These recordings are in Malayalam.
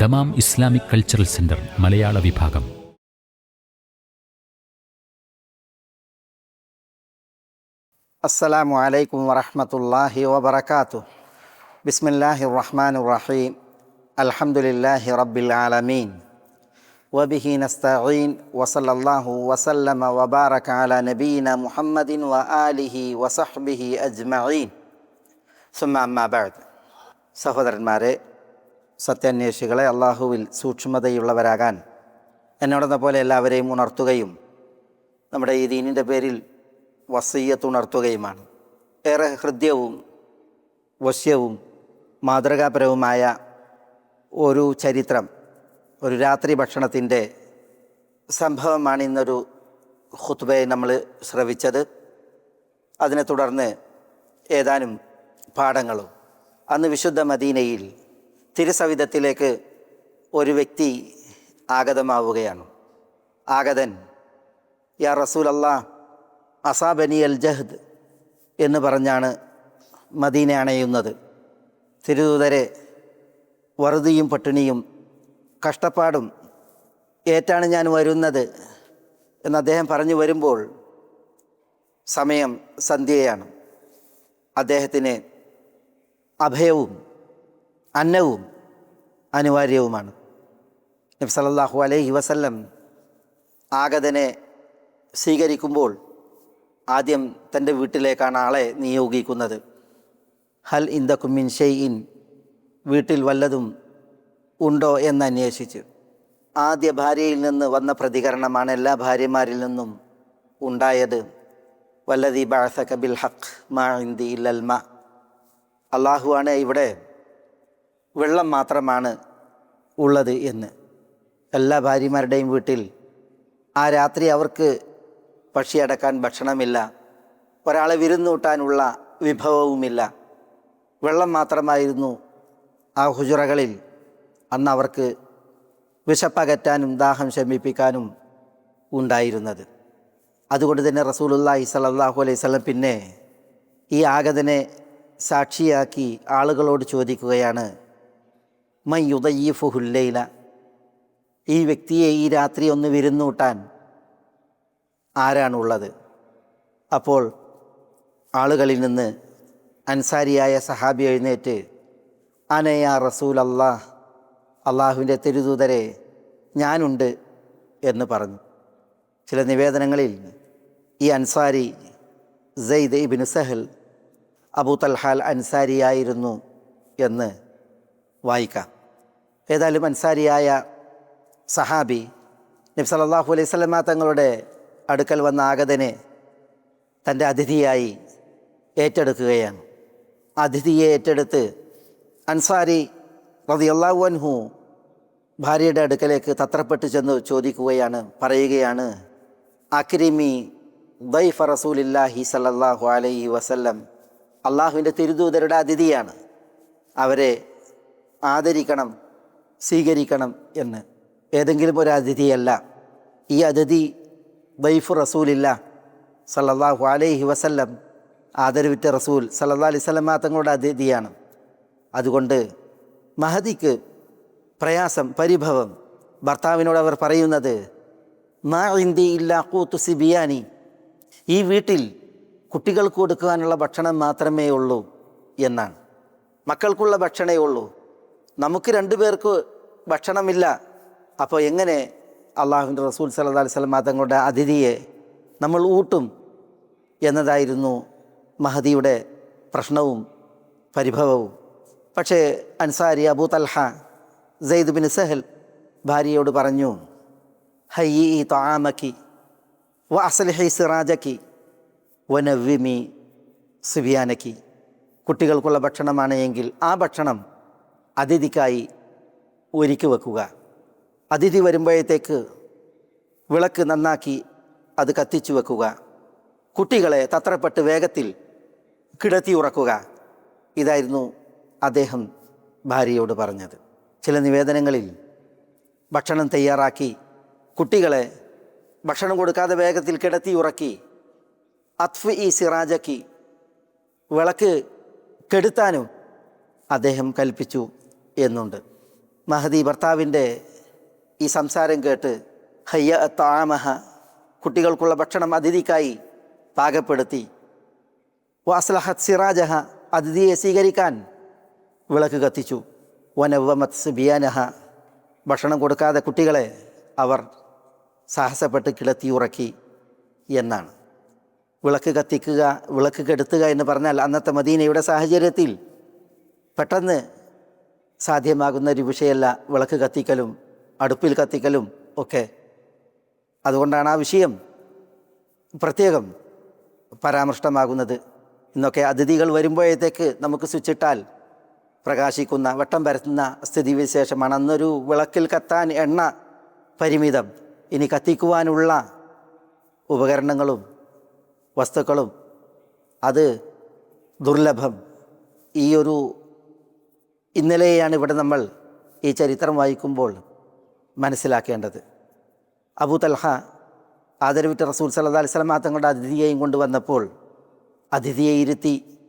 ദമാം ഇസ്ലാമിക് കൾച്ചറൽ സെന്റർ മലയാള വിഭാഗം السلام عليكم ورحمة الله وبركاته بسم الله الرحمن الرحيم الحمد لله رب العالمين وبه نستعين وصلى الله وسلم وبارك على نبينا محمد وآله وصحبه أجمعين ثم أما بعد സഹോദരന്മാരെ സത്യാന്വേഷികളെ അള്ളാഹുവിൽ സൂക്ഷ്മതയുള്ളവരാകാൻ എന്നോടെന്ന പോലെ എല്ലാവരെയും ഉണർത്തുകയും നമ്മുടെ ഈ ദീനിന്റെ പേരിൽ വസീയത്തുണർത്തുകയുമാണ്. ഏറെ ഹൃദ്യവും വശ്യവും മാതൃകാപരവുമായ ഒരു ചരിത്രം ഒരു രാത്രി ഭക്ഷണത്തിന്റെ സംഭവമാണ് ഇന്നൊരു ഹുത്ബയെ നമ്മൾ ശ്രവിച്ചത്. അതിനെ തുടർന്ന് ഏതാനും പാഠങ്ങളും. അന്ന് വിശുദ്ധ മദീനയിൽ തിരുസവിധത്തിലേക്ക് ഒരു വ്യക്തി ആഗതമാവുകയാണ്. ആഗതൻ യാ റസൂൽ അല്ലാ അസാബനി അൽ ജഹദ് എന്ന് പറഞ്ഞാണ് മദീന അണയുന്നത്. തിരുദൂതരെ വറുതിയും പട്ടിണിയും കഷ്ടപ്പാടും ഏറ്റാണ് ഞാൻ വരുന്നത് എന്ന് അദ്ദേഹം പറഞ്ഞു വരുമ്പോൾ സമയം സന്ധ്യയാണ്. അദ്ദേഹത്തിന് അഭയവും അന്നവും അനിവാര്യവുമാണ്. നബി സല്ലല്ലാഹു അലൈഹി വസല്ലം ആഗതനെ സ്വീകരിക്കുമ്പോൾ ആദ്യം തന്റെ വീട്ടിലേക്കാണ് ആളെ നിയോഗിക്കുന്നത്. ഹൽ ഇന്ദക്കുമിൻ ഷെയ്ഇൻ വീട്ടിൽ വല്ലതും ഉണ്ടോ എന്ന് അന്വേഷിച്ച്. ആദ്യ ഭാര്യയിൽ നിന്ന് വന്ന പ്രതികരണമാണ് എല്ലാ ഭാര്യമാരിൽ നിന്നും ഉണ്ടായത്. വല്ലതി ബാസ കബിൽ ഹഖ് മാ ഇന്ദി ഇല്ലൽ മ. അള്ളാഹുവാണ് ഇവിടെ വെള്ളം മാത്രമാണ് ഉള്ളത് എന്ന്. എല്ലാ ഭാര്യമാരുടെയും വീട്ടിൽ ആ രാത്രി അവർക്ക് പക്ഷിയടക്കാൻ ഭക്ഷണമില്ല ഒരാളെ വിരുന്നൂട്ടാനുള്ള വിഭവവുമില്ല. വെള്ളം മാത്രമായിരുന്നു ആ ഹുജുറകളിൽ. അന്ന് അവർക്ക് വിശപ്പകറ്റാനും ദാഹം ശമിപ്പിക്കാനും ഉണ്ടായിരുന്നത്. അതുകൊണ്ട് തന്നെ റസൂലുല്ലാഹി സല്ലല്ലാഹു അലൈഹി സ്വലം പിന്നെ ഈ ആഗതനെ സാക്ഷിയാക്കി ആളുകളോട് ചോദിക്കുകയാണ് മൈ യുദയ്യഫുഹുല്ലയില ഈ വ്യക്തിയെ ഈ രാത്രി ഒന്ന് വിരുന്നൂട്ടാൻ ആരാണുള്ളത്? അപ്പോൾ ആളുകളിൽ നിന്ന് അൻസാരിയായ സഹാബി എഴുന്നേറ്റ് അനയ റസൂൽ അള്ളാഹ് അള്ളാഹുവിന്റെ തിരുദൂതരെ ഞാനുണ്ട് എന്ന് പറഞ്ഞു. ചില നിവേദനങ്ങളിൽ ഈ അൻസാരി സെയ്ദ് ഇബിൻ സഹൽ അബൂ തൽഹാൽ അൻസാരിയായിരുന്നു എന്ന് വായിക്കാം. ഏതായാലും അൻസാരിയായ സഹാബി നബി സല്ലല്ലാഹു അലൈഹി സ്വലമ തങ്ങളുടെ അടുക്കൽ വന്ന ആഗതനെ തന്റെ അതിഥിയായി ഏറ്റെടുക്കുകയാണ്. അതിഥിയെ ഏറ്റെടുത്ത് അൻസാരി റളിയല്ലാഹു അൻഹു ഭാര്യയുടെ അടുക്കലേക്ക് തത്രപ്പെട്ട് ചെന്ന് ചോദിക്കുകയാണ് പറയുകയാണ് അക്രിമി ദൈഫ റസൂലില്ലാഹി സല്ലല്ലാഹു അലൈഹി വസല്ലം അള്ളാഹുവിന്റെ തിരുദൂതരുടെ അതിഥിയാണ്. അവരെ ആദരിക്കണം സ്വീകരിക്കണം എന്ന്. ഏതെങ്കിലും ഒരു അതിഥിയല്ല. ഈ അതിഥി വൈഫ് റസൂലില്ല. സല്ലാഹു അലൈഹി വസല്ലം ആദരവിറ്റ റസൂൽ സല്ലാ അലൈഹി സ്വലമ തങ്ങളുടെ അതിഥിയാണ്. അതുകൊണ്ട് മഹദിക്ക് പ്രയാസം പരിഭവം. ഭർത്താവിനോട് അവർ പറയുന്നത് മാ ഇന്തി ഇല്ല കൂത്തു സിബിയാനി ഈ വീട്ടിൽ കുട്ടികൾക്ക് കൊടുക്കുവാനുള്ള ഭക്ഷണം മാത്രമേ ഉള്ളൂ എന്നാണ്. മക്കൾക്കുള്ള ഭക്ഷണമേ ഉള്ളൂ. നമുക്ക് രണ്ടുപേർക്ക് ഭക്ഷണമില്ല. അപ്പോൾ എങ്ങനെ അള്ളാഹുവിന്റെ റസൂൽ സല്ലല്ലാഹു അലൈഹി വസല്ലം തങ്ങളുടെ അതിഥിയെ നമ്മൾ ഊട്ടും എന്നതായിരുന്നു മഹദിയുടെ പ്രശ്നവും പരിഭവവും. പക്ഷേ Ansari Abu Talha Zaid bin Sahl ഭാര്യയോട് പറഞ്ഞു ഹയ്യി ഈ താമക്കി വ അസലഹി സിറാജക്കി വനവ്വിമി സുബിയാനക്കി കുട്ടികൾക്കുള്ള ഭക്ഷണമാണ് എങ്കിൽ ആ ഭക്ഷണം അതിഥിക്കായി ഒരുക്കി വെക്കുക. അതിഥി വരുമ്പോഴത്തേക്ക് വിളക്ക് നന്നാക്കി അത് കത്തിച്ചു വെക്കുക. കുട്ടികളെ തത്രപ്പെട്ട് വേഗത്തിൽ കിടത്തി ഉറക്കുക. ഇതായിരുന്നു അദ്ദേഹം ഭാര്യയോട് പറഞ്ഞത്. ചില നിവേദനങ്ങളിൽ ഭക്ഷണം തയ്യാറാക്കി കുട്ടികളെ ഭക്ഷണം കൊടുക്കാതെ വേഗത്തിൽ കിടത്തി ഉറക്കി അത്ഫ് ഇ സിറാജക്കി വിളക്ക് കെടുത്താനും അദ്ദേഹം കൽപ്പിച്ചു. എന്നുണ്ട്. മഹദി ഭർത്താവിന്റെ ഈ സംസാരം കേട്ട് ഹയ്യ താമഹ കുട്ടികൾക്കുള്ള ഭക്ഷണം അതിഥിക്കായി പാകപ്പെടുത്തി. വാസ്ലഹത് സിറാജഹ അതിഥിയെ സ്വീകരിക്കാൻ വിളക്ക് കത്തിച്ചു. വനവമത് സുബിയാനഹ ഭക്ഷണം കൊടുക്കാതെ കുട്ടികളെ അവർ സാഹസപ്പെട്ട് കിടത്തി ഉറക്കി എന്നാണ്. വിളക്ക് കത്തിക്കുക വിളക്ക് കെടുത്തുക എന്ന് പറഞ്ഞാൽ അന്നത്തെ മദീനയുടെ സാഹചര്യത്തിൽ പെട്ടെന്ന് സാധ്യമാകുന്ന ഒരു വിഷയമല്ല വിളക്ക് കത്തിക്കലും അടുപ്പിൽ കത്തിക്കലും ഒക്കെ. അതുകൊണ്ടാണ് ആ വിഷയം പ്രത്യേകം പരാമൃഷ്ടമാകുന്നത്. ഇന്നൊക്കെ അതിഥികൾ വരുമ്പോഴത്തേക്ക് നമുക്ക് സ്വിച്ചിട്ടാൽ പ്രകാശിക്കുന്ന വട്ടം പരത്തുന്ന സ്ഥിതിവിശേഷമാണ്. അന്നൊരു വിളക്കിൽ കത്താൻ എണ്ണ പരിമിതം. ഇനി കത്തിക്കുവാനുള്ള ഉപകരണങ്ങളും വസ്തുക്കളും അത് ദുർലഭം. ഈ ഒരു ഇന്നലെയാണ് ഇവിടെ നമ്മൾ ഈ ചരിത്രം വായിക്കുമ്പോൾ മനസ്സിലാക്കേണ്ടത്. അബൂ തൽഹ ആദരവിറ്റ റസൂൽ സല്ലാ അലിസ്ലാം തങ്ങളുടെ അതിഥിയെയും കൊണ്ടുവന്നപ്പോൾ അതിഥിയെ ഇരുത്തി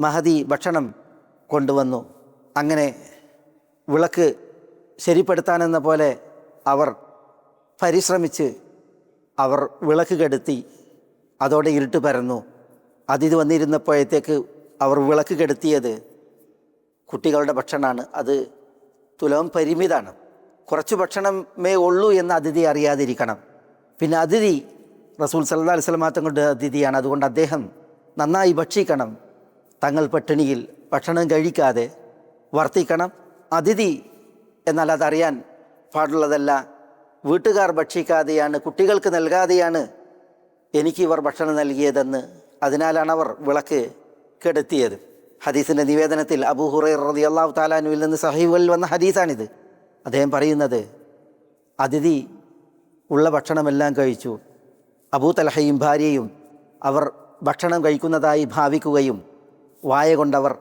മഹതി ഭക്ഷണം കൊണ്ടുവന്നു. അങ്ങനെ വിളക്ക് ശരിപ്പെടുത്താനെന്ന പോലെ അവർ പരിശ്രമിച്ച് അവർ വിളക്ക് കെടുത്തി അതോടെ ഇരുട്ട് പരന്നു. അതിഥി വന്നിരുന്നപ്പോഴത്തേക്ക് അവർ വിളക്ക് കെടുത്തിയത് കുട്ടികളുടെ ഭക്ഷണമാണ്. അത് തുലവും പരിമിതമാണ് കുറച്ച് ഭക്ഷണമേ ഉള്ളൂ എന്ന് അതിഥി അറിയാതിരിക്കണം. പിന്നെ അതിഥി റസൂൽ സല്ലാ അലിസ്ലാം തങ്ങളുടെ അതിഥിയാണ്. അതുകൊണ്ട് അദ്ദേഹം നന്നായി ഭക്ഷിക്കണം. തങ്ങൾ പട്ടിണിയിൽ ഭക്ഷണം കഴിക്കാതെ വർത്തിക്കണം. അതിഥി എന്നാൽ അതറിയാൻ പാടുള്ളതല്ല. വീട്ടുകാർ ഭക്ഷിക്കാതെയാണ് കുട്ടികൾക്ക് നൽകാതെയാണ് എനിക്ക് ഇവർ ഭക്ഷണം നൽകിയതെന്ന്. അതിനാലാണ് അവർ വിളക്ക് കെടുത്തിയത്. ഹദീസിന്റെ നിവേദനത്തിൽ അബൂ ഹുറൈർ റതി അള്ളാഹു താലാനുവിൽ നിന്ന് സഹീബുകളിൽ വന്ന ഹദീസാണിത്. അദ്ദേഹം പറയുന്നത് അതിഥി ഉള്ള ഭക്ഷണമെല്ലാം കഴിച്ചു. അബൂ തലഹയും ഭാര്യയും അവർ ഭക്ഷണം കഴിക്കുന്നതായി ഭാവിക്കുകയും വായ കൊണ്ടവർ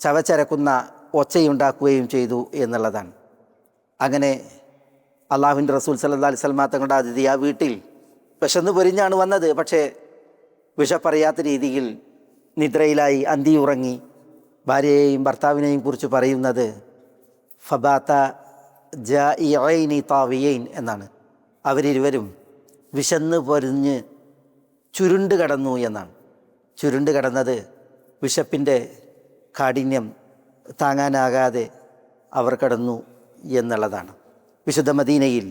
ചവച്ചരക്കുന്ന ഒച്ചയുണ്ടാക്കുകയും ചെയ്തു എന്നുള്ളതാണ്. അങ്ങനെ അള്ളാഹുവിന്റെ റസൂൽ സല്ലാ അലൈഹി സ്വലമാ തങ്ങളുടെ അതിഥി ആ വീട്ടിൽ വിശന്ന് പൊരിഞ്ഞാണ് വന്നത്. പക്ഷേ വിഷപ്പറിയാത്ത രീതിയിൽ നിദ്രയിലായി അന്തി ഉറങ്ങി ഭാര്യയെയും ഭർത്താവിനെയും കുറിച്ച് പറയുന്നത് ഫബാത്ത ജ ജി താവിയൈൻ എന്നാണ്. അവരിരുവരും വിശന്ന് പൊരിഞ്ഞ് ചുരുണ്ട് കടന്നു എന്നാണ്. ചുരുണ്ട് കടന്നത് വിശപ്പിന്റെ കാഠിന്യം താങ്ങാനാകാതെ അവർ കടന്നു എന്നുള്ളതാണ്. വിശുദ്ധ മദീനയിൽ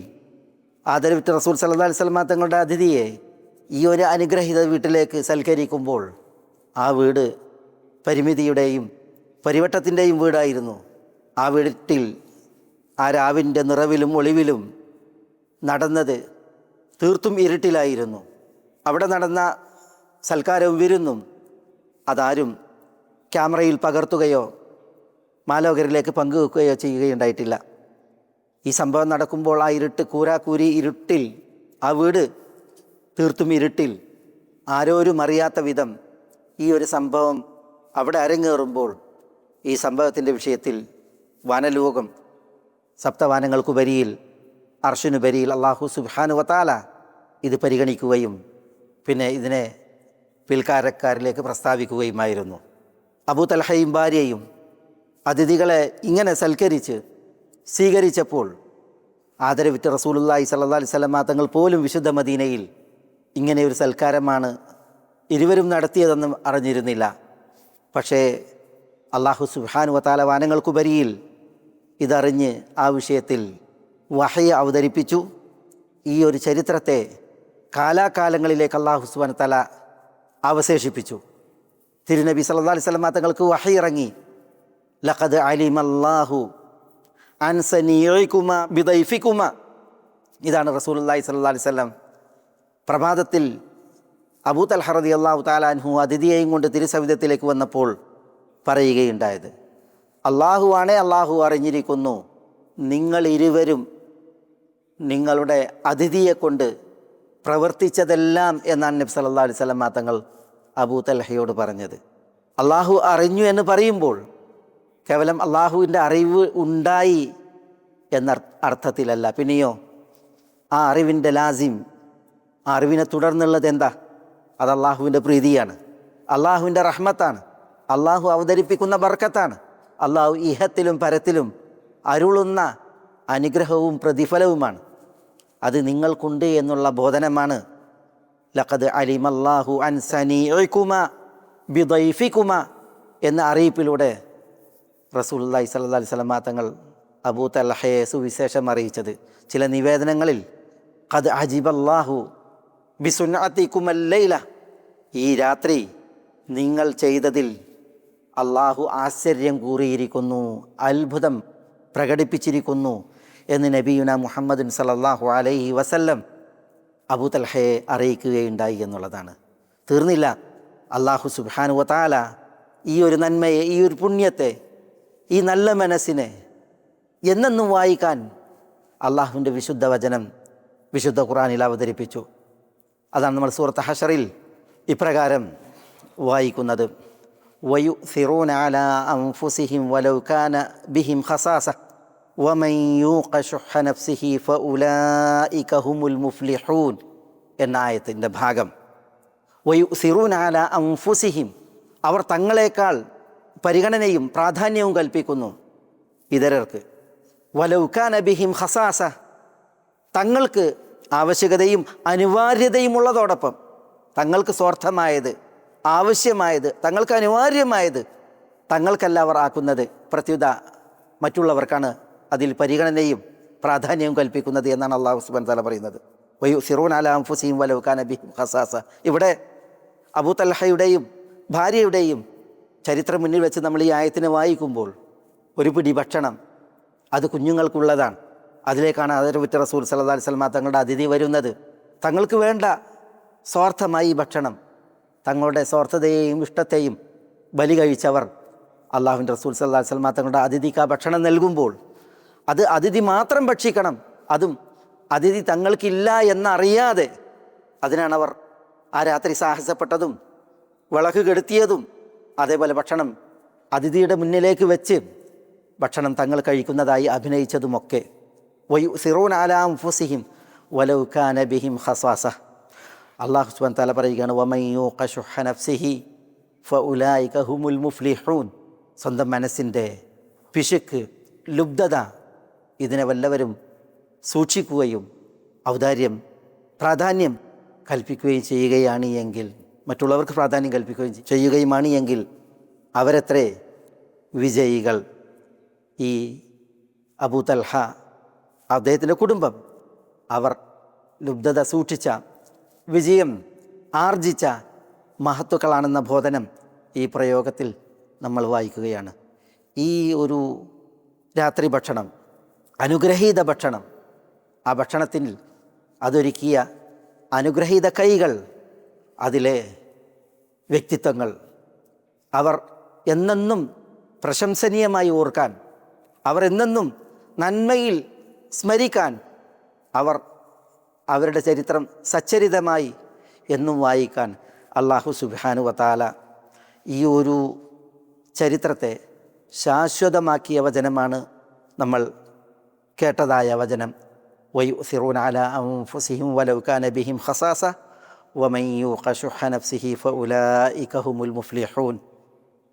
ആദരവിട്ട് റസൂൽ സല്ലാ അലിസ്ലമ തങ്ങളുടെ അതിഥിയെ ഈ ഒരു അനുഗ്രഹീത വീട്ടിലേക്ക് സൽക്കരിക്കുമ്പോൾ ആ വീട് പരിമിതിയുടെയും പരിവട്ടത്തിന്റെയും വീടായിരുന്നു. ആ വീട്ടിൽ ആ രാവിന്റെ നിറവിലും ഒളിവിലും നടന്നത് തീർത്തും ഇരുട്ടിലായിരുന്നു. അവിടെ നടന്ന സൽക്കാരവും വിരുന്നും അതാരും ക്യാമറയിൽ പകർത്തുകയോ മാലോകരിലേക്ക് പങ്കുവെക്കുകയോ ചെയ്യുകയുണ്ടായിട്ടില്ല. ഈ സംഭവം നടക്കുമ്പോൾ ആ ഇരുട്ട് കൂരാക്കൂരി ഇരുട്ടിൽ ആ വീട് തീർത്തും ഇരുട്ടിൽ. ആരോരും അറിയാത്ത വിധം ഈ ഒരു സംഭവം അവിടെ അരങ്ങേറുമ്പോൾ ഈ സംഭവത്തിന്റെ വിഷയത്തിൽ വനലോകം സപ്തവാനങ്ങൾക്കുപരിയിൽ അർഷനുപരിയിൽ അള്ളാഹു സുബാനു വത്താല ഇത് പരിഗണിക്കുകയും പിന്നെ ഇതിനെ പിൽക്കാരക്കാരിലേക്ക് പ്രസ്താവിക്കുകയുമായിരുന്നു. അബു തൽഹയും ഭാര്യയും അതിഥികളെ ഇങ്ങനെ സൽക്കരിച്ച് സ്വീകരിച്ചപ്പോൾ ആദരവിറ്റ റസൂലുല്ലായി സല്ലാ അലൈഹി സ്വലമ തങ്ങൾ പോലും വിശുദ്ധ മദീനയിൽ ഇങ്ങനെ ഒരു സൽക്കാരമാണ് ഇരുവരും നടത്തിയതെന്നും അറിഞ്ഞിരുന്നില്ല. പക്ഷേ അള്ളാഹു സുബാനു വത്താല വാനങ്ങൾക്കുപരിയിൽ ഇതറിഞ്ഞ് ആ വിഷയത്തിൽ വഹയ അവതരിപ്പിച്ചു. ഈ ഒരു ചരിത്രത്തെ കാലാകാലങ്ങളിലേക്ക് അള്ളാഹു സുബാൻ തല അവശേഷിപ്പിച്ചു. തിരുനബി സല്ലാ അലൈഹി സ്വലമ തങ്ങൾക്ക് വഹി ഇറങ്ങി. ലഖദ് അലിമല്ലാഹു അൻസനിയുമ ബിദൈഫിക്കുമ ഇതാണ് റസൂലുല്ലാഹി സല്ലാ അലൈഹി സ്വലം പ്രഭാതത്തിൽ അബൂ തൽഹറദി അള്ളാഹു താലാൻഹു അതിഥിയെയും കൊണ്ട് തിരുസവിധത്തിലേക്ക് വന്നപ്പോൾ പറയുകയുണ്ടായത്. അള്ളാഹുവാണെ അള്ളാഹു അറിഞ്ഞിരിക്കുന്നു. നിങ്ങൾ ഇരുവരും നിങ്ങളുടെ അതിഥിയെ കൊണ്ട് പ്രവർത്തിച്ചതെല്ലാം എന്നാണ് നബി സല്ലാ അലൈഹി സ്വലം തങ്ങൾ അബൂ തൽഹയോട് പറഞ്ഞത്. അള്ളാഹു അറിഞ്ഞു എന്ന് പറയുമ്പോൾ കേവലം അള്ളാഹുവിന്റെ അറിവ് ഉണ്ടായി എന്ന അർത്ഥത്തിലല്ല. പിന്നെയോ ആ അറിവിന്റെ ലാസിം ആ അറിവിനെ തുടർന്നുള്ളത് എന്താ? അത് അള്ളാഹുവിന്റെ പ്രീതിയാണ്. അള്ളാഹുവിന്റെ റഹ്മത്താണ്. അള്ളാഹു അവതരിപ്പിക്കുന്ന ബർക്കത്താണ്. അള്ളാഹു ഇഹത്തിലും പരത്തിലും അരുളുന്ന അനുഗ്രഹവും പ്രതിഫലവുമാണ്. അത് നിങ്ങൾക്കുണ്ട് എന്നുള്ള ബോധനമാണ്. ലഖദ് അലിമല്ലാഹു അൻ സനീഇകുമ ബിദൈഫികുമ എന്ന അറിയിപ്പിലൂടെ സ്വല്ലല്ലാഹി അലൈഹി വസല്ലമ തങ്ങൾ അബൂ തലഹയെ സുവിശേഷം അറിയിച്ചത്. ചില നിവേദനങ്ങളിൽ ഖദ് അജിബല്ലാഹു ബിസുനാത്തിക്കുമല്ലയില ഈ രാത്രി നിങ്ങൾ ചെയ്തതിൽ അള്ളാഹു ആശ്ചര്യം കൂറിയിരിക്കുന്നു അത്ഭുതം പ്രകടിപ്പിച്ചിരിക്കുന്നു എന്ന് നബിയുന മുഹമ്മദ് സലല്ലാഹു അലൈഹി വസല്ലം അബൂ തൽഹയെ അറിയിക്കുകയുണ്ടായി എന്നുള്ളതാണ്. തീർന്നില്ല. അള്ളാഹു സുബാനു വതാല ഈ ഒരു നന്മയെ ഈ ഒരു പുണ്യത്തെ ഈ നല്ല മനസ്സിനെ എന്നെന്നും വായിക്കാൻ അള്ളാഹുവിന്റെ വിശുദ്ധ വചനം വിശുദ്ധ ഖുറാനിൽ അവതരിപ്പിച്ചു. അതാണ് നമ്മൾ സൂറത്ത് ഹഷറിൽ ഇപ്രകാരം വായിക്കുന്നത്. വയു على أنفسهم ولو كان ബിഹിം ഖസാസ. വമൻ يوق شح നഫ്സിഹി فأولئك هم المفلحون എന്ന ആയത്തിന്റെ ഭാഗം. വയു സിറൂന അല അംഫുസിഹിം അവർ തങ്ങളെക്കാൾ പരിഗണനയും പ്രാധാന്യവും കൽപ്പിക്കുന്നു. ഇതരർക്ക് വലൗകാന ബിഹിം ഖസാസ തങ്ങൾക്ക് ആവശ്യകതയും അനിവാര്യതയും ഉള്ളതോടൊപ്പം തങ്ങൾക്ക് സ്വാർത്ഥമായത് ആവശ്യമായത് തങ്ങൾക്ക് അനിവാര്യമായത് തങ്ങൾക്കല്ല അവർ ആക്കുന്നത്. പ്രത്യുത മറ്റുള്ളവർക്കാണ് അതിൽ പരിഗണനയും പ്രാധാന്യവും കൽപ്പിക്കുന്നത് എന്നാണ് അള്ളാഹു സുബാൻ തല പറയുന്നത്. വയു അലാം ഫുസീം വലൗഖാൻ ബി ഹസാസ ഇവിടെ അബൂ തൽഹയുടെയും ഭാര്യയുടെയും ചരിത്രം മുന്നിൽ വെച്ച് നമ്മൾ ഈ ആയത്തിനെ വായിക്കുമ്പോൾ ഒരു പിടി ഭക്ഷണം അത് കുഞ്ഞുങ്ങൾക്കുള്ളതാണ്. അതിലേക്കാണ് അതിരവിറ്റ റസൂൽ സല്ലാ സ്വലമ തങ്ങളുടെ അതിഥി വരുന്നത്. തങ്ങൾക്ക് വേണ്ട സ്വാർത്ഥമായി ഭക്ഷണം തങ്ങളുടെ സ്വാർത്ഥതയെയും ഇഷ്ടത്തെയും ബലി കഴിച്ചവർ അള്ളാഹുവിന്റെ റസൂൽ സല്ലാ സ്വലമ തങ്ങളുടെ അതിഥിക്ക് ആ ഭക്ഷണം നൽകുമ്പോൾ അത് അതിഥി മാത്രം ഭക്ഷിക്കണം. അതും അതിഥി തങ്ങൾക്കില്ല എന്നറിയാതെ അതിനാണ് അവർ ആ രാത്രി സാഹസപ്പെട്ടതും വിളക്ക് കെടുത്തിയതും അതേപോലെ ഭക്ഷണം അതിഥിയുടെ മുന്നിലേക്ക് വെച്ച് ഭക്ഷണം തങ്ങൾ കഴിക്കുന്നതായി അഭിനയിച്ചതുമൊക്കെ. വയു സിറൂൻ ആലാം ഫുസിഹിം വലൗഖാന ബിഹിം ഹസ്വാസ അള്ളാഹു സുബാൻ തല പറയുകയാണ് വമയ്യോ കഷുഹ നഫ്സിഹി ഉലായി കഹുമുൽ മുഫ്ലിഹൂൻ. സ്വന്തം മനസ്സിന്റെ പിശുക്ക് ലുബ്ധത ഇതിനെ വല്ലവരും സൂക്ഷിക്കുകയും ഔദാര്യം പ്രാധാന്യം കൽപ്പിക്കുകയും ചെയ്യുകയാണ് എങ്കിൽ മറ്റുള്ളവർക്ക് പ്രാധാന്യം കൽപ്പിക്കുകയും ചെയ്യുകയുമാണ് എങ്കിൽ അവരത്രേ വിജയികൾ. ഈ അബൂ തൽഹ അദ്ദേഹത്തിന്റെ കുടുംബം അവർ ലുബ്ധത സൂക്ഷിച്ച വിജയം ആർജിച്ച മഹത്വക്കളാണെന്ന ബോധനം ഈ പ്രയോഗത്തിൽ നമ്മൾ വായിക്കുകയാണ്. ഈ ഒരു രാത്രി ഭക്ഷണം അനുഗ്രഹീത ഭക്ഷണം ആ ഭക്ഷണത്തിൽ അതൊരുക്കിയ അനുഗ്രഹീത കൈകൾ അതിലെ വ്യക്തിത്വങ്ങൾ അവർ എന്നെന്നും പ്രശംസനീയമായി ഓർക്കാൻ അവർ എന്നെന്നും നന്മയിൽ സ്മരിക്കാൻ അവർ അവരുടെ ചരിത്രം സച്ചരിതമായി എന്നും വായിക്കാൻ അള്ളാഹു സുബാനു വത്താല ഈ ഒരു ചരിത്രത്തെ ശാശ്വതമാക്കിയ വചനമാണ് നമ്മൾ കേട്ടതായ വചനം. വൈ സിറൂൻ അല ഫുസിഹിം വലൗകാന ബിഹിം ഹസാസ വമൻ ഖഷുഹ നഫ്സിഹി ഫഉലൈക ഹുമുൽ മുഫ്ലിഹൂൻ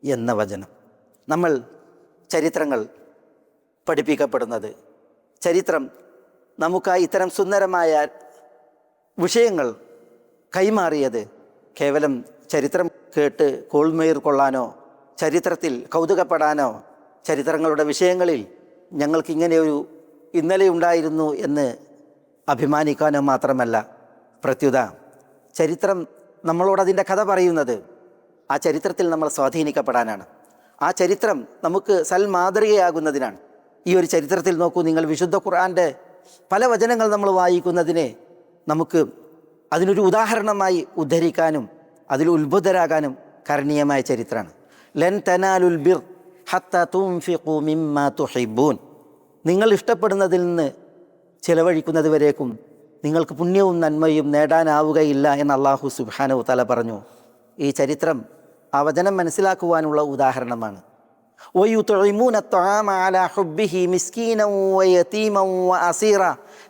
എന്ന വചനം. നമ്മൾ ചരിത്രങ്ങൾ പഠിപ്പിക്കപ്പെടുന്നത്. ചരിത്രം നമുക്കായി ഇത്തരം സുന്ദരമായ വിഷയങ്ങൾ കൈമാറിയത് കേവലം ചരിത്രം കേട്ട് കോൾമേർ കൊള്ളാനോ ചരിത്രത്തിൽ കൗതുകപ്പെടാനോ ചരിത്രങ്ങളുടെ വിഷയങ്ങളിൽ ഞങ്ങൾക്കിങ്ങനെ ഒരു ഇന്നലെ ഉണ്ടായിരുന്നു എന്ന് അഭിമാനിക്കാനോ മാത്രമല്ല. പ്രത്യുത ചരിത്രം നമ്മളോട് അതിന്റെ കഥ പറയുന്നത് ആ ചരിത്രത്തിൽ നമ്മൾ സ്വാധീനിക്കപ്പെടാനാണ്. ആ ചരിത്രം നമുക്ക് സൽമാതൃകയാകുന്നതിനാണ്. ഈ ഒരു ചരിത്രത്തിൽ നോക്കൂ നിങ്ങൾ വിശുദ്ധ ഖുർആന്റെ പല വചനങ്ങൾ നമ്മൾ വായിക്കുന്നതിനെ നമുക്ക് അതിനൊരു ഉദാഹരണമായി ഉദ്ധരിക്കാനും അതിൽ ഉത്ഭുതരാകാനും കരണീയമായ ചരിത്രമാണ്. ലൻ തനാലുൽ ബിർ ഹത്ത തുംഫിഖു നിങ്ങൾ ഇഷ്ടപ്പെടുന്നതിൽ നിന്ന് ചിലവഴിക്കുന്നത് വരേക്കും നിങ്ങൾക്ക് പുണ്യവും നന്മയും നേടാനാവുകയില്ല എന്ന് അള്ളാഹു സുബാനു തല പറഞ്ഞു. ഈ ചരിത്രം ആ വചനം മനസ്സിലാക്കുവാനുള്ള ഉദാഹരണമാണ്.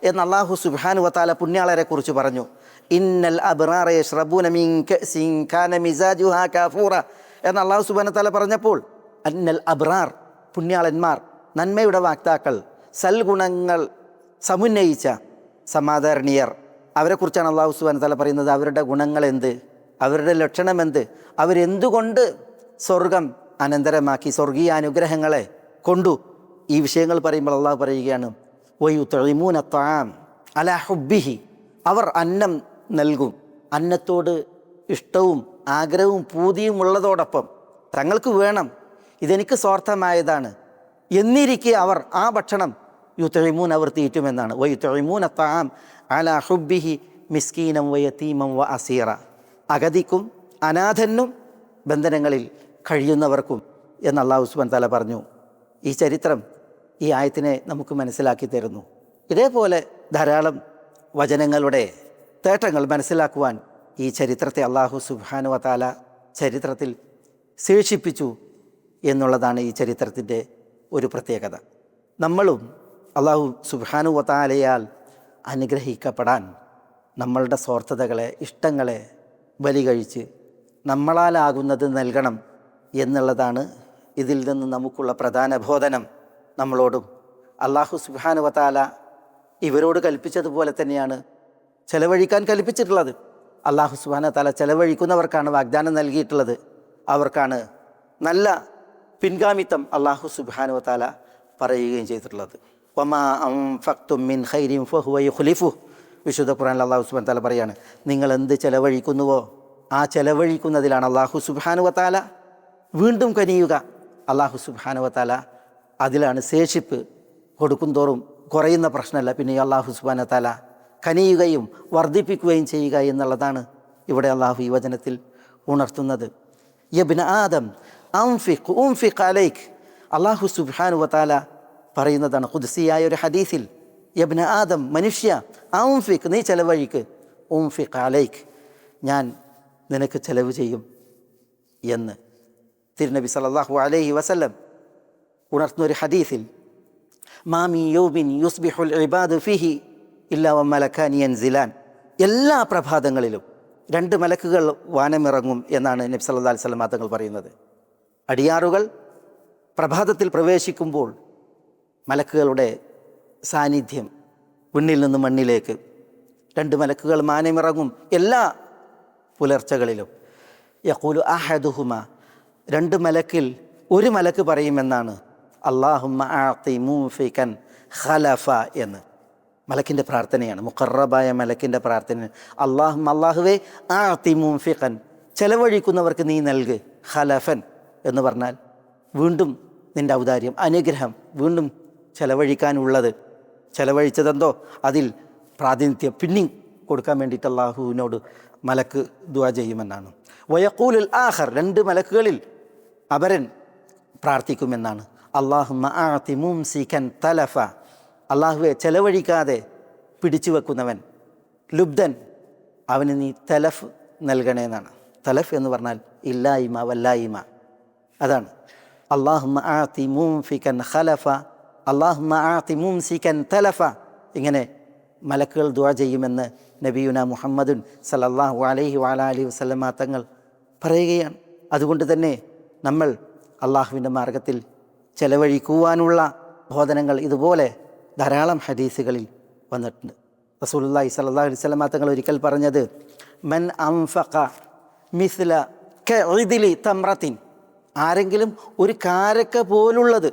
എന്ന് അള്ളാഹു സുബാനു വത്താല പുണ്യാളരെ കുറിച്ച് പറഞ്ഞു. ഇന്നൽ എന്ന് അള്ളാഹു സുബാന താല പറഞ്ഞപ്പോൾ അന്നൽ അബ്രാർ പുണ്യാളന്മാർ നന്മയുടെ വാക്താക്കൾ സൽഗുണങ്ങൾ സമുന്നയിച്ച സമാധാരണീയർ. അവരെക്കുറിച്ചാണ് അള്ളാഹു സുബാന താല പറയുന്നത്. അവരുടെ ഗുണങ്ങൾ എന്ത് അവരുടെ ലക്ഷണം എന്ത് അവരെന്തുകൊണ്ട് സ്വർഗം അനന്തരമാക്കി സ്വർഗീയ അനുഗ്രഹങ്ങളെ കൊണ്ടു ഈ വിഷയങ്ങൾ പറയുമ്പോൾ അള്ളാഹു പറയുകയാണ് വയു തെളിമൂന താം അല ഹുബിഹി അവർ അന്നം നൽകും അന്നത്തോട് ഇഷ്ടവും ആഗ്രഹവും പൂതിയും ഉള്ളതോടൊപ്പം തങ്ങൾക്ക് വേണം ഇതെനിക്ക് സ്വാർത്ഥമായതാണ്. എന്നിരിക്കെ അവർ ആ ഭക്ഷണം യുത്തൊഴിമൂൻ അവർ തീറ്റുമെന്നാണ് വ യുത്തൊഴിമൂൻ താം അല ഹുബിഹി മിസ്കീനം വയത്തീമം വ അസീറ. അഗതിക്കും അനാഥനും ബന്ധനങ്ങളിൽ കഴിയുന്നവർക്കും എന്ന് അള്ളാഹു ഉസ്മാൻ തല പറഞ്ഞു. ഈ ചരിത്രം ഈ ആയത്തിനെ നമുക്ക് മനസ്സിലാക്കി തരുന്നു. ഇതേപോലെ ധാരാളം വചനങ്ങളുടെ തേട്ടങ്ങൾ മനസ്സിലാക്കുവാൻ ഈ ചരിത്രത്തെ അള്ളാഹു സുബാനു വതാല ചരിത്രത്തിൽ ശേഷിപ്പിച്ചു എന്നുള്ളതാണ് ഈ ചരിത്രത്തിന്റെ ഒരു പ്രത്യേകത. നമ്മളും അള്ളാഹു സുബാനു വതാലയാൽ അനുഗ്രഹിക്കപ്പെടാൻ നമ്മളുടെ സ്വാർത്ഥതകളെ ഇഷ്ടങ്ങളെ ബലി കഴിച്ച് നമ്മളാലാകുന്നത് നൽകണം എന്നുള്ളതാണ് ഇതിൽ നിന്ന് നമുക്കുള്ള പ്രധാന ബോധനം നമ്മളോടും. അള്ളാഹു സുബാന വതാല ഇവരോട് കൽപ്പിച്ചതുപോലെ തന്നെയാണ് ചെലവഴിക്കാൻ കൽപ്പിച്ചിട്ടുള്ളത്. അള്ളാഹു സുബാന താല ചെലവഴിക്കുന്നവർക്കാണ് വാഗ്ദാനം നൽകിയിട്ടുള്ളത്. അവർക്കാണ് നല്ല പിൻഗാമിത്വം അള്ളാഹു സുബാനു താല പറയുകയും ചെയ്തിട്ടുള്ളത്. മിൻ ഖുലിഫു വിശുദ്ധ ഖുറാൻ അള്ളാഹു സുബാൻ താല പറയാണ് നിങ്ങൾ എന്ത് ചെലവഴിക്കുന്നുവോ ആ ചെലവഴിക്കുന്നതിലാണ് അള്ളാഹു സുബാനു താല വീണ്ടും കനിയുക. അള്ളാഹു സുബാനവത്താല താല അതിലാണ് ശേഷിപ്പ് കൊടുക്കും തോറും കുറയുന്ന പ്രശ്നമല്ല. പിന്നെ അള്ളാഹു സുബാന താല കനിയുകയും വർദ്ധിപ്പിക്കുകയും ചെയ്യുക എന്നുള്ളതാണ് ഇവിടെ അള്ളാഹു ഈ വചനത്തിൽ ഉണർത്തുന്നത്. യബിൻ ആദം അംഫിഖ് ഉംഫിഖ് അലൈഖ് അള്ളാഹു സുബാനു വതാല പറയുന്നതാണ് ഖുദ്സിയായ ഒരു ഹദീസിൽ യബ്ന ആദം മനുഷ്യ ഔംഫിഖ് നീ ചെലവഴിക്ക്. ഉംഫിഖ് അലൈഖ് ഞാൻ നിനക്ക് ചെലവ് ചെയ്യും എന്ന്. തിരുനബി സല്ലല്ലാഹു അലൈഹി വസല്ലം ഉണർത്തുന്നൊരു ഹദീസിൽ മാമി യൗബിൻ യുസ്ബിഹുൽ ഇബാദ് ഫിഹി ഇല്ലാവ മലക്കാനിയൻ സിലാൻ എല്ലാ പ്രഭാതങ്ങളിലും രണ്ട് മലക്കുകൾ വാനമിറങ്ങും എന്നാണ് നബി സല്ലാ അലൈഹി സ്വലം തങ്ങൾ പറയുന്നത്. അടിയാറുകൾ പ്രഭാതത്തിൽ പ്രവേശിക്കുമ്പോൾ മലക്കുകളുടെ സാന്നിധ്യം വിണ്ണിൽ നിന്ന് മണ്ണിലേക്ക് രണ്ട് മലക്കുകൾ മാനമിറങ്ങും എല്ലാ പുലർച്ചകളിലും. യഖൂലു അഹദുഹുമ രണ്ട് മലക്കിൽ ഒരു മലക്ക് പറയുമെന്നാണ്. അള്ളാഹുമ്മ ആത്തി മൂഫിക്കൻ ഖലഫ എന്ന്. മലക്കിന്റെ പ്രാർത്ഥനയാണ് മുഖറബായ മലക്കിന്റെ പ്രാർത്ഥന അള്ളാഹു അള്ളാഹുവേ ആത്തി മൂഫിക്കൻ ചെലവഴിക്കുന്നവർക്ക് നീ നൽക് ഖലഫൻ എന്ന് പറഞ്ഞാൽ വീണ്ടും നിന്റെ ഔദാര്യം അനുഗ്രഹം വീണ്ടും ചെലവഴിക്കാനുള്ളത്. ചെലവഴിച്ചതെന്തോ? അതിൽ പ്രാതിനിധ്യം പിന്നി കൊടുക്കാൻ വേണ്ടിയിട്ട് അള്ളാഹുവിനോട് മലക്ക് ദുവാ ചെയ്യുമെന്നാണ്. വയക്കൂലുൽ ആഹർ രണ്ട് മലക്കുകളിൽ അപരൻ പ്രാർത്ഥിക്കുമെന്നാണ്. മുംസിക്കൻ തലഫ. അള്ളാഹുവെ ചെലവഴിക്കാതെ പിടിച്ചു വെക്കുന്നവൻ ലുബ്ധൻ അവന് നീ തലഫ് നൽകണേന്നാണ്. തലഫ് എന്ന് പറഞ്ഞാൽ ഇല്ലായ്മ വല്ലായ്മ. അതാണ്. അള്ളാഹുമ്മ ആത്തി മുംഫിക്കൻ ഖലഫ. അള്ളാഹുമ്മ ആത്തി മുംസിക്കൻ തലഫ. ഇങ്ങനെ മലക്കുകൾ ദുആ ചെയ്യുമെന്ന് നബിയുന മുഹമ്മദുൻ സലല്ലാഹു അലൈഹി വാല അലി വസ്ലമാ തങ്ങൾ പറയുകയാണ്. അതുകൊണ്ട് തന്നെ നമ്മൾ അള്ളാഹുവിന്റെ മാർഗത്തിൽ ചെലവഴിക്കുവാനുള്ള ബോധനങ്ങൾ ഇതുപോലെ ധാരാളം ഹദീസുകളിൽ വന്നിട്ടുണ്ട്. സ്വല്ലല്ലാഹു അലൈഹി വസല്ലമ തങ്ങൾ ഒരിക്കൽ പറഞ്ഞത് മൻ അംഫഖ തമ്രത്തിൻ. ആരെങ്കിലും ഒരു കാരക്ക പോലുള്ളത്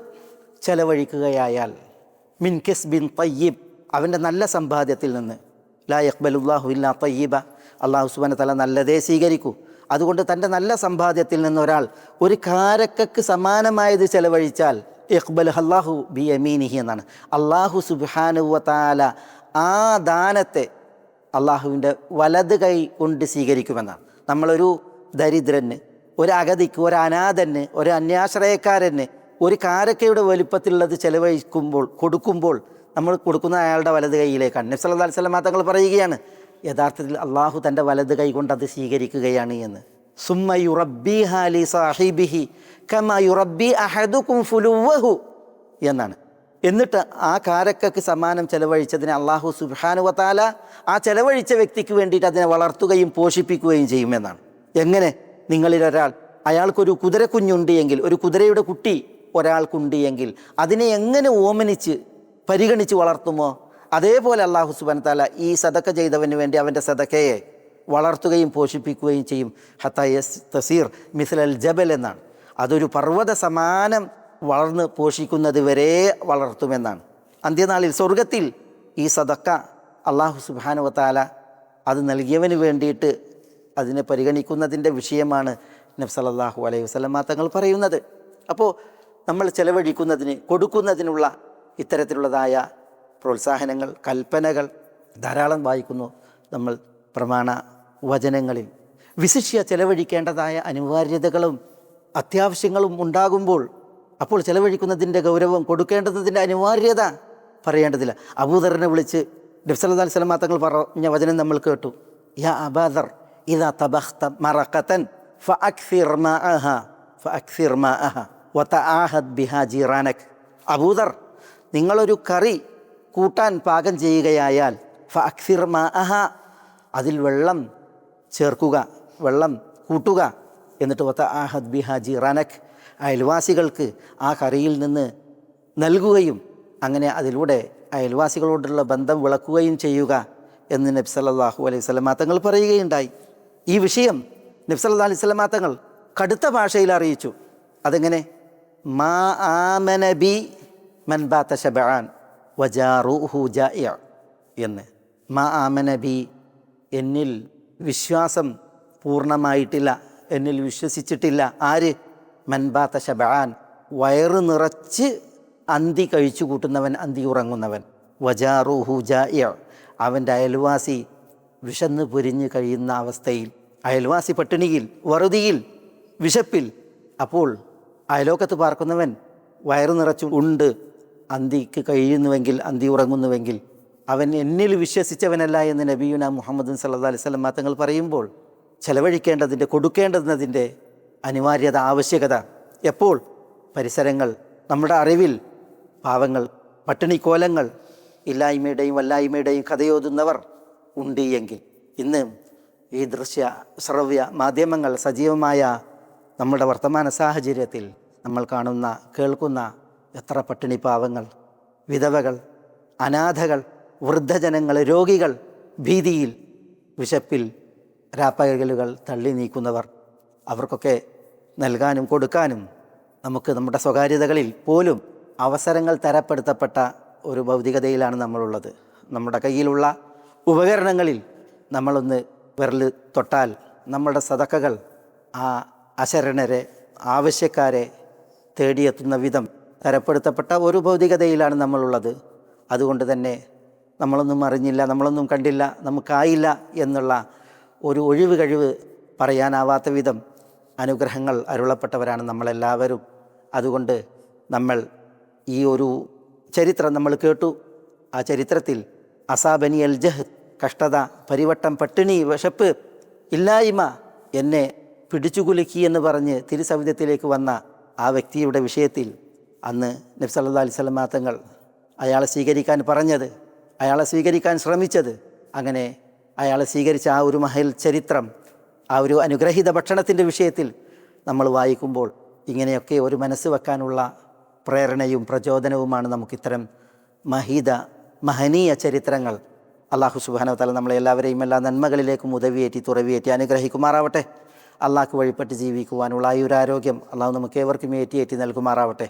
ചെലവഴിക്കുകയായാൽ മിൻ കസ്ബിൻ തയ്യീബ്. അവന്റെ നല്ല സമ്പാദ്യത്തിൽ നിന്ന് ലാ യക്ബലുല്ലാഹു ഇല്ലാ തയ്യീബ. അള്ളാഹു സുബാന തല നല്ലതേ സ്വീകരിക്കൂ. അതുകൊണ്ട് തന്റെ നല്ല സമ്പാദ്യത്തിൽ നിന്നൊരാൾ ഒരു കാരക്കക്ക് സമാനമായത് ചെലവഴിച്ചാൽ ഇഖ്ബൽ അള്ളാഹു ബി അമീനിഹി എന്നാണ്. അള്ളാഹു സുബാനുവ താല ആ ദാനത്തെ അള്ളാഹുവിന്റെ വലത് കൈ കൊണ്ട് സ്വീകരിക്കുമെന്നാണ്. നമ്മളൊരു ദരിദ്രന് ഒരു അഗതിക്ക് ഒരു അനാഥന് ഒരു അന്യാശ്രയക്കാരന് ഒരു കാരക്കയുടെ വലിപ്പത്തിലുള്ളത് ചെലവഴിക്കുമ്പോൾ കൊടുക്കുമ്പോൾ നമ്മൾ കൊടുക്കുന്ന അയാളുടെ വലത് കൈയിലേക്കാണ്. നബ്സ് അല്ലാ തങ്ങൾ പറയുകയാണ് യഥാർത്ഥത്തിൽ അള്ളാഹു തന്റെ വലത് കൈകൊണ്ട് അത് സ്വീകരിക്കുകയാണ് എന്ന്. സുമ്മ യുറബി ഹാലി സാഹിബിഹി കമ യുറബി അഹദുക്കും ഫുലുവഹു എന്നാണ്. എന്നിട്ട് ആ കാരക്കക്ക് സമാനം ചെലവഴിച്ചതിനെ അള്ളാഹു സുബാനുവത്താല ആ ചെലവഴിച്ച വ്യക്തിക്ക് വേണ്ടിയിട്ട് അതിനെ വളർത്തുകയും പോഷിപ്പിക്കുകയും ചെയ്യുമെന്നാണ് എങ്ങനെ? നിങ്ങളിലൊരാൾ അയാൾക്കൊരു കുതിരക്കുഞ്ഞുണ്ട് എങ്കിൽ ഒരു കുതിരയുടെ കുട്ടി ഒരാൾക്കുണ്ട് എങ്കിൽ അതിനെ എങ്ങനെ ഓമനിച്ച് പരിഗണിച്ച് വളർത്തുമോ? അതേപോലെ അള്ളാഹു സുബാൻ താല ഈ സദക്ക ചെയ്തവന് വേണ്ടി അവന്റെ സദക്കയെ വളർത്തുകയും പോഷിപ്പിക്കുകയും ചെയ്യും. ഹത്തയസ് തസീർ മിസ്ലൽ ജബൽ എന്നാണ്. അതൊരു പർവത സമാനം വളർന്ന് പോഷിക്കുന്നത് വരെ വളർത്തുമെന്നാണ്. അന്ത്യനാളിൽ സ്വർഗത്തിൽ ഈ സദക്ക അള്ളാഹു സുബാനുവത്താല അത് നൽകിയവന് വേണ്ടിയിട്ട് അതിനെ പരിഗണിക്കുന്നതിന്റെ വിഷയമാണ് നബ്സലല്ലാഹു അലൈഹി വസ്ലമ തങ്ങൾ പറയുന്നത്. അപ്പോൾ നമ്മൾ ചെലവഴിക്കുന്നതിന് കൊടുക്കുന്നതിനുള്ള ഇത്തരത്തിലുള്ളതായ പ്രോത്സാഹനങ്ങൾ കൽപ്പനകൾ ധാരാളം വായിക്കുന്നു നമ്മൾ പ്രമാണ വചനങ്ങളിൽ. വിശിഷ്യ ചെലവഴിക്കേണ്ടതായ അനിവാര്യതകളും അത്യാവശ്യങ്ങളും ഉണ്ടാകുമ്പോൾ അപ്പോൾ ചെലവഴിക്കുന്നതിന്റെ ഗൗരവം കൊടുക്കേണ്ടതിന്റെ അനിവാര്യത പറയേണ്ടതില്ല. അബൂദറിനെ വിളിച്ച് നബ്സല്ലാ സ്വലമാ തങ്ങൾ പറഞ്ഞ വചനം നമ്മൾ കേട്ടു. യാ അബാദർ ഇതാ തബഖ്ത മറക്കത്തൻ ഫഅക്സിർ മാഅഹ വതആഹദ് ബിഹാ ജീറാനക്. അബൂദർ നിങ്ങളൊരു കറി കൂട്ടാൻ പാകം ചെയ്യുകയായാൽ ഫ അക്സിർ മാഹ അതിൽ വെള്ളം ചേർക്കുക വെള്ളം കൂട്ടുക എന്നിട്ട് വത്ത ആഹദ് ബിഹാജി റനഖ് അയൽവാസികൾക്ക് ആ കറിയിൽ നിന്ന് നൽകുകയും അങ്ങനെ അതിലൂടെ അയൽവാസികളോടുള്ള ബന്ധം വിളക്കുകയും ചെയ്യുക എന്ന് നബി സല്ലല്ലാഹു അലൈഹി സ്വലമാ തങ്ങൾ പറയുകയുണ്ടായി. ഈ വിഷയം നബി സല്ലല്ലാഹു അലൈഹി സ്വലമാ തങ്ങൾ കടുത്ത ഭാഷയിൽ അറിയിച്ചു. അതെങ്ങനെ? മാ ആമനബി മൻബാത്ത ഷബാൻ വജാറുഹു ജായ എന്ന്. മാ ആമന ബി. എന്നിൽ വിശ്വാസം പൂർണമായിട്ടില്ല. എന്നിൽ വിശ്വസിച്ചിട്ടില്ല. ആര്? മൻബാത്ത ശബാൻ വയറ് നിറച്ച് അന്തി കഴിച്ചു കൂട്ടുന്നവൻ അന്തി ഉറങ്ങുന്നവൻ. വജാറുഹു ജായ അവന്റെ അയൽവാസി വിശന്ന് പൊരിഞ്ഞ് കഴിയുന്ന അവസ്ഥയിൽ. അയൽവാസി പട്ടിണിയിൽ വറുതിയിൽ വിശപ്പിൽ. അപ്പോൾ അയലോക്കത്ത് പാർക്കുന്നവൻ വയറു നിറച്ചു ഉണ്ട്. അന്തിക്ക് കഴിയുന്നുവെങ്കിൽ അന്തി ഉറങ്ങുന്നുവെങ്കിൽ അവൻ എന്നിൽ വിശ്വസിച്ചവനല്ല എന്ന് നബിയുന മുഹമ്മദ് സല്ലാ അലൈഹി മാത്തങ്ങൾ തങ്ങൾ പറയുമ്പോൾ ചെലവഴിക്കേണ്ടതിന്റെ കൊടുക്കേണ്ടതിന്റെ അനിവാര്യത ആവശ്യകത എപ്പോൾ? പരിസരങ്ങൾ നമ്മുടെ അറിവിൽ പാവങ്ങൾ പട്ടിണിക്കോലങ്ങൾ ഇല്ലായ്മയുടെയും വല്ലായ്മയുടെയും കഥയോതുന്നവർ ഉണ്ട് എങ്കിൽ ഇന്ന് ഈ ദൃശ്യ ശ്രവ്യ മാധ്യമങ്ങൾ സജീവമായ നമ്മുടെ വർത്തമാന സാഹചര്യത്തിൽ നമ്മൾ കാണുന്ന കേൾക്കുന്ന എത്ര പട്ടിണി പാവങ്ങൾ വിധവകൾ അനാഥകൾ വൃദ്ധജനങ്ങൾ രോഗികൾ ഭീതിയിൽ വിശപ്പിൽ രാപ്പകലുകൾ തള്ളി നീക്കുന്നവർ. അവർക്കൊക്കെ നൽകാനും കൊടുക്കാനും നമുക്ക് നമ്മുടെ സ്വകാര്യതകളിൽ പോലും അവസരങ്ങൾ തരപ്പെടുത്തപ്പെട്ട ഒരു ഭൗതികതയിലാണ് നമ്മളുള്ളത്. നമ്മുടെ കയ്യിലുള്ള ഉപകരണങ്ങളിൽ നമ്മളൊന്ന് വിരൽ തൊട്ടാൽ നമ്മുടെ സതക്കകൾ ആ അശരണരെ ആവശ്യക്കാരെ തേടിയെത്തുന്ന വിധം തരപ്പെടുത്തപ്പെട്ട ഒരു ഭൗതികതയിലാണ് നമ്മളുള്ളത്. അതുകൊണ്ട് തന്നെ നമ്മളൊന്നും അറിഞ്ഞില്ല നമ്മളൊന്നും കണ്ടില്ല നമുക്കായില്ല എന്നുള്ള ഒരു ഒഴിവ് കഴിവ് പറയാനാവാത്ത വിധം അനുഗ്രഹങ്ങൾ അരുളപ്പെട്ടവരാണ് നമ്മളെല്ലാവരും. അതുകൊണ്ട് നമ്മൾ ഈ ഒരു ചരിത്രം നമ്മൾ കേട്ടു. ആ ചരിത്രത്തിൽ അസാബനി അൽ ജഹ് കഷ്ടത പരിവട്ടം പട്ടിണി വിശപ്പ് ഇല്ലായ്മ എന്നെ പിടിച്ചുകുലുക്കി എന്ന് പറഞ്ഞ് തിരുസവിധത്തിലേക്ക് വന്ന ആ വ്യക്തിയുടെ വിഷയത്തിൽ അന്ന് നബ്സല്ലാ അലൈഹി സ്വലമാ തങ്ങൾ അയാളെ സ്വീകരിക്കാൻ പറഞ്ഞത് അയാളെ സ്വീകരിക്കാൻ ശ്രമിച്ചത്. അങ്ങനെ അയാളെ സ്വീകരിച്ച ആ ഒരു മഹൽ ചരിത്രം ആ ഒരു അനുഗ്രഹീത ഭക്ഷണത്തിന്റെ വിഷയത്തിൽ നമ്മൾ വായിക്കുമ്പോൾ ഇങ്ങനെയൊക്കെ ഒരു മനസ്സ് വെക്കാനുള്ള പ്രേരണയും പ്രചോദനവുമാണ് നമുക്കിത്തരം മഹീത മഹനീയ ചരിത്രങ്ങൾ. അള്ളാഹു സുബാനോ തല നമ്മളെ എല്ലാവരെയും എല്ലാ നന്മകളിലേക്കും ഉദവിയേറ്റി തുറവിയേറ്റി അനുഗ്രഹിക്കുമാറാവട്ടെ. അള്ളാഹ്ക്ക് വഴിപ്പെട്ട് ജീവിക്കുവാനുള്ള ഈ ഒരു ആരോഗ്യം അള്ളാഹു നമുക്ക് ഏവർക്കും ഏറ്റിയേറ്റി നൽകുമാറാവട്ടെ.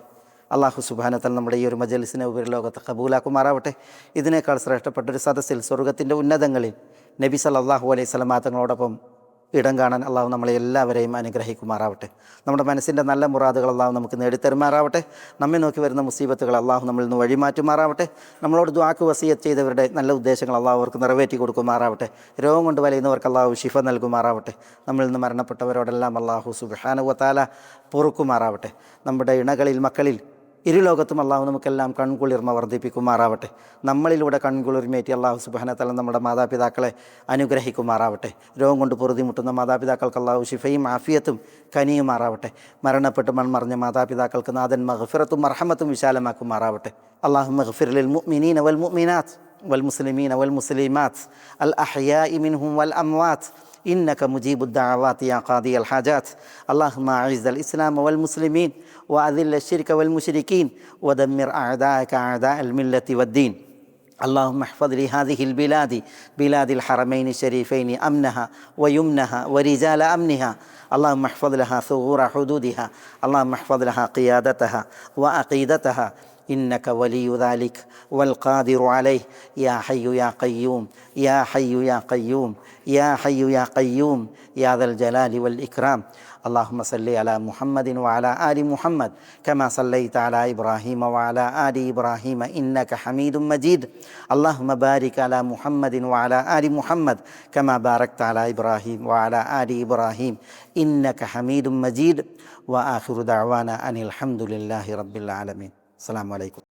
അള്ളാഹു സുബാനത്തൽ നമ്മുടെ ഈ ഒരു മജലിസിനെ ഉപരിലോകത്ത് കബൂലാക്കുമാറാവട്ടെ. ഇതിനേക്കാൾ ശ്രേഷ്ഠപ്പെട്ട ഒരു സദസ്സിൽ സ്വർഗത്തിന്റെ ഉന്നതങ്ങളിൽ നബി സല്ലാഹു അലൈഹി സ്വലമാങ്ങളോടൊപ്പം ഇടം കാണാൻ അള്ളാഹു നമ്മളെ എല്ലാവരെയും അനുഗ്രഹിക്കുമാറാവട്ടെ. നമ്മുടെ മനസ്സിന്റെ നല്ല മുറാദുകൾ അള്ളാഹു നമുക്ക് നേടിത്തരുമാറാവട്ടെ. നമ്മെ നോക്കി വരുന്ന മുസീബത്തുകൾ അള്ളാഹു നമ്മളിൽ നിന്ന് വഴിമാറ്റുമാറാവട്ടെ. നമ്മളോട് ദ്വാക്ക് വസീയത്ത് ചെയ്തവരുടെ നല്ല ഉദ്ദേശങ്ങൾ അള്ളാഹു അവർക്ക് നിറവേറ്റി കൊടുക്കുമാറാവട്ടെ. രോഗം കൊണ്ട് വലയുന്നവർക്ക് അള്ളാഹു ഷിഫ നൽകുമാറാവട്ടെ. നമ്മളിൽ നിന്ന് മരണപ്പെട്ടവരോടെല്ലാം അള്ളാഹു സുബാനുവത്താല പൊറുക്കുമാറാവട്ടെ. നമ്മുടെ ഇണകളിൽ മക്കളിൽ ഇരുലോകത്തും അള്ളാഹു നമുക്കെല്ലാം കൺകുളിർമ വർദ്ധിപ്പിക്കുമാറാവട്ടെ നമ്മളിലൂടെ കൺകുളിർമയേറ്റി അള്ളാഹു സുബാനത്തല നമ്മുടെ മാതാപിതാക്കളെ അനുഗ്രഹിക്കുമാറാവട്ടെ രോഗം കൊണ്ട് പൊറുതിമുട്ടുന്ന മാതാപിതാക്കൾക്ക് അള്ളാഹു ഷിഫയും ആഫിയത്തും കനിയുമാറാവട്ടെ മരണപ്പെട്ട് മൺമറഞ്ഞ മാതാപിതാക്കൾക്ക് നാഥൻ മഹഫിറത്തും മർഹമത്തും വിശാലമാക്കുമാറാവട്ടെ അള്ളാഹു മഹഫിറിൽ മുഅ്മിനീന വൽ മുഅ്മിനാത്ത് والمسلمين والمسلمات الأحياء منهم والأموات إنك مجيب الدعوات يا قاضي الحاجات. اللهم أعز الإسلام والمسلمين وأذل الشرك والمشركين ودمر أعداءك أعداء الملة والدين. اللهم احفظ لهذه البلاد بلاد الحرمين الشريفين أمنها ويمنها ورجال أمنها. اللهم احفظ لها ثغور حدودها. اللهم احفظ لها قيادتها وعقيدتها. إنك ولي ذلك والقادر عليه. يا حي يا قيوم يا حي يا قيوم يا حي يا قيوم يا ذا الجلال والإكرام. اللهم صل على محمد وعلى آل محمد كما صليت على إبراهيم وعلى آل إبراهيم إنك حميد مجيد. اللهم بارك على محمد وعلى آل محمد كما باركت على إبراهيم وعلى آل إبراهيم إنك حميد مجيد. وآخر دعوانا أن الحمد لله رب العالمين. সালাম আলাইকুম।